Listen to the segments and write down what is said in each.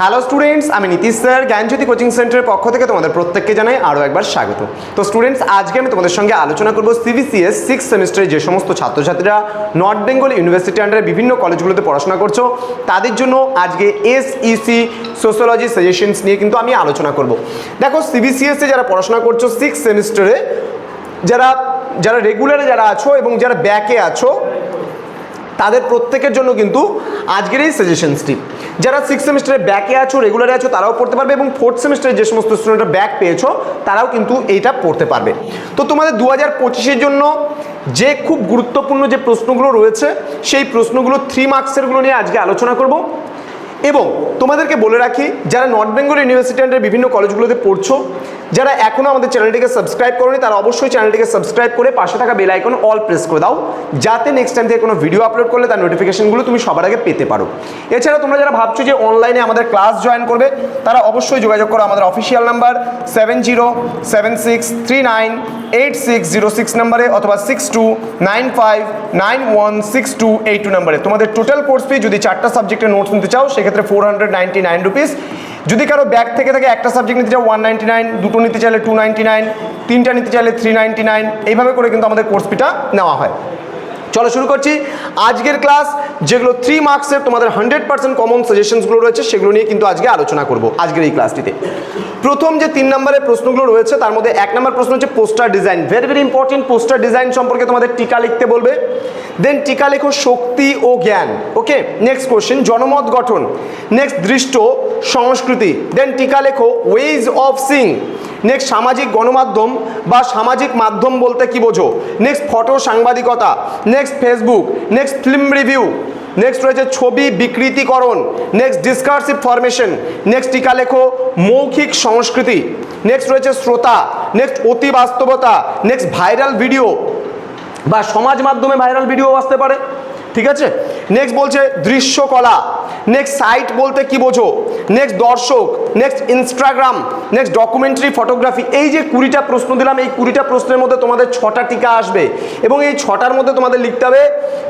Hello students আমি Nitish sir, জ্ঞানজ্যোতি coaching সেন্টারের পক্ষ থেকে তোমাদের প্রত্যেককে জানাই আরও একবার স্বাগত। তো স্টুডেন্টস আজকে আমি তোমাদের সঙ্গে আলোচনা করব সিবিসিএস সিক্স সেমিস্টারে যে সমস্ত ছাত্রছাত্রীরা নর্থ বেঙ্গল ইউনিভার্সিটি আন্ডারে বিভিন্ন কলেজগুলোতে পড়াশোনা করছ, তাদের জন্য আজকে এসইসি সোশ্যোলজি সাজেশনস নিয়ে কিন্তু আমি আলোচনা করব। দেখো সিবিসিএসে যারা পড়াশোনা করছ সিক্স সেমিস্টারে যারা যারা রেগুলারে যারা আছো এবং যারা ব্যাকে আছো, তাদের প্রত্যেকের জন্য কিন্তু আজকের এই সাজেশনসটি যারা সিক্স সেমিস্টারে ব্যাকে আছো রেগুলারে আছো, তারাও পড়তে পারবে এবং ফোর্থ সেমিস্টারে যে সমস্ত স্টুডেন্টরা ব্যাক পেয়েছ, তারাও কিন্তু এইটা পড়তে পারবে। তো তোমাদের দু হাজার পঁচিশের জন্য যে খুব গুরুত্বপূর্ণ যে প্রশ্নগুলো রয়েছে, সেই প্রশ্নগুলো থ্রি মার্কসেরগুলো নিয়ে আজকে আলোচনা করব। এবং তোমাদেরকে বলে রাখি, যারা নর্থ বেঙ্গল ইউনিভার্সিটি বিভিন্ন কলেজগুলোতে পড়ছো যারা এখনও আমাদের চ্যানেলটিকে সাবস্ক্রাইব করোনি, তারা অবশ্যই চ্যানেলটিকে সাবস্ক্রাইব করে পাশে থাকা বেল আইকন অল প্রেস করে দাও, যাতে নেক্সট টাইম থেকে কোনো ভিডিও আপলোড করলে তার নোটিফিকেশনগুলো তুমি সবার আগে পেতে পারো। এছাড়া তোমরা যারা ভাবছ যে অনলাইনে আমাদের ক্লাস জয়েন করবে, তারা অবশ্যই যোগাযোগ করো আমাদের official number seven zero seven six three nine eight six zero six নাম্বারে অথবা six two nine five nine one six two eight two নাম্বারে তোমাদের টোটাল কোর্স ফি যদি চারটা সাবজেক্টের নোটস নিতে চাও, সেক্ষেত্রে four hundred ninety nine rupees যদি কারও ব্যাগ থেকে থাকে একটা সাবজেক্ট নিতে চাও ওয়ান নাইনটি নাইন দুটো নিতে চাইলে টু নাইনটি নাইন তিনটা নিতে চাইলে থ্রি নাইনটি নাইন এইভাবে করে কিন্তু আমাদের কোর্স ফিটা নেওয়া হয়। চলো শুরু করছি। আজকের ক্লাস যেগুলো থ্রি মার্কসের তোমাদের হান্ড্রেড পার্সেন্ট কমন সাজেশনসগুলো রয়েছে, সেগুলো নিয়ে কিন্তু আজকে আলোচনা করব আজকের এই ক্লাসটিতে প্রথম যে তিন নম্বরের প্রশ্নগুলো রয়েছে, তার মধ্যে এক নম্বর প্রশ্ন হচ্ছে poster design very very important poster design সম্পর্কে তোমাদের টিকা লিখতে বলবে। দেন টিকা লেখো শক্তি ও জ্ঞান। ওকে নেক্সট কোশ্চেন জনমত গঠন। নেক্সট দৃষ্ট সংস্কৃতি। দেন টিকা লেখো ওয়েজ অফ সিং নেক্সট সামাজিক গণমাধ্যম বা সামাজিক মাধ্যম বলতে কি বোঝো? নেক্সট ফটো সাংবাদিকতা। Next Facebook next film review next রয়েছে ছবি বিকৃতিকরণ। নেক্সট ডিসকার্সিভ ফরমেশন নেক্সট টিকা লেখো, মৌখিক সংস্কৃতি। নেক্সট রয়েছে শ্রোতা। নেক্সট অতি বাস্তবতা। নেক্সট ভাইরাল ভিডিও বা সমাজ মাধ্যমে ভাইরাল ভিডিও আসতে পারে। ঠিক আছে? নেক্সট বলছে দৃশ্যকলা। নেক্সট সাইট বলতে কি বোঝো? নেক্সট দর্শক next Instagram next documentary photography এই যে কুড়িটা প্রশ্ন দিলাম, এই কুড়িটা প্রশ্নের মধ্যে তোমাদের ছটা টিকা আসবে। এবং এই ছটার মধ্যে তোমাদের লিখতে হবে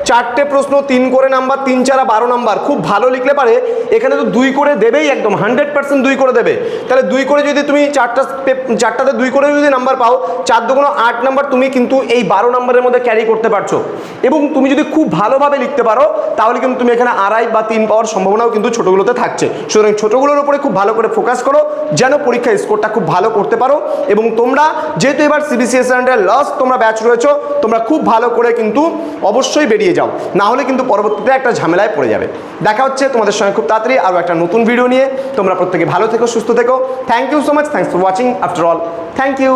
চারটে প্রশ্ন, তিন করে নাম্বার, তিন চারা বারো নাম্বার। খুব ভালো লিখলে পারে, এখানে তো দুই করে দেবেই একদম হান্ড্রেড পার্সেন্ট দুই করে দেবে। তাহলে দুই করে যদি তুমি চারটা চারটাতে দুই করে যদি নাম্বার পাও, চার দুগুণ আট নাম্বার তুমি কিন্তু এই বারো নাম্বারের মধ্যে ক্যারি করতে পারছ। এবং তুমি যদি খুব ভালোভাবে লিখতে পারো, তাহলে কিন্তু তুমি এখানে আড়াই বা তিন পাওয়ার সম্ভাবনাও কিন্তু ছোটোগুলোতে থাকছে। সুতরাং ছোটোগুলোর উপরে খুব ভালো করে ফোকাস করো, যেন পরীক্ষায় স্কোরটা খুব ভালো করতে পারো। এবং তোমরা, যেহেতু এবার সিবিসিএস আন্ডার লাস্ট তোমরা ব্যাচ রয়েছো, তোমরা খুব ভালো করে কিন্তু অবশ্যই বেরিয়ে যাও। না হলে কিন্তু পরবর্তীতে একটা ঝামেলায় পড়ে যাবে। দেখা হচ্ছে তোমাদের সঙ্গে খুব তাড়াতাড়ি আরও একটা নতুন ভিডিও নিয়ে। তোমরা প্রত্যেকে ভালো থেকো, সুস্থ থেকো। Thank you so much thanks for watching after all thank you